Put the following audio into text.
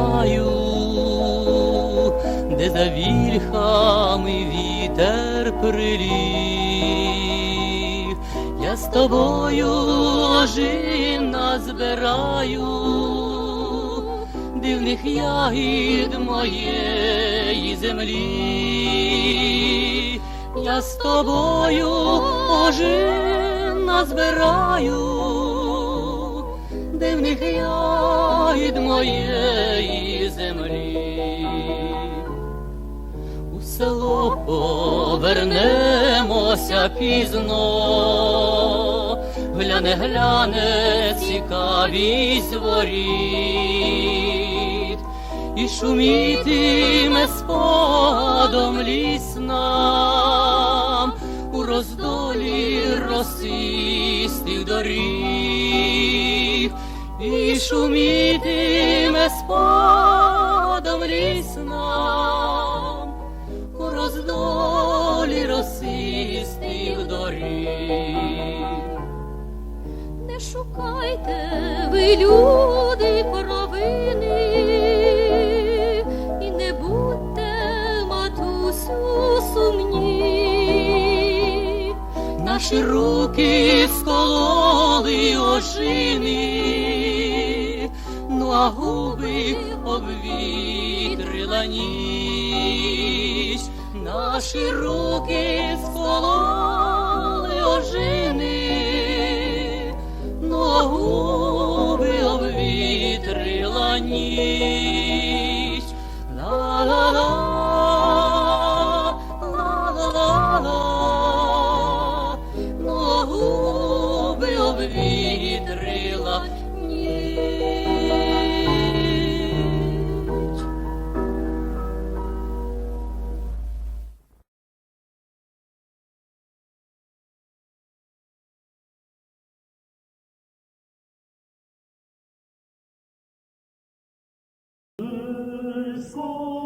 гаю, де за вільхами вітер приліг. Я з тобою ложин назбираю, дивних ягід моєї землі. Я з тобою ожин назбираю, дивних ягід моєї землі. У село повернемося пізно, гляне, гляне цікавість воріт, і шумітиме спогадом ліс нам. У роздолі росистих доріг, і шумітиме спогадом ліс нам у роздолі росистих доріг. Не шукайте ви, люди, провини, і не будьте, матусю, сумні. Наші руки скололи ожини, а губи обвітрила ніч. Наші руки скололи ожини, а губи обвітрила ніч. the score.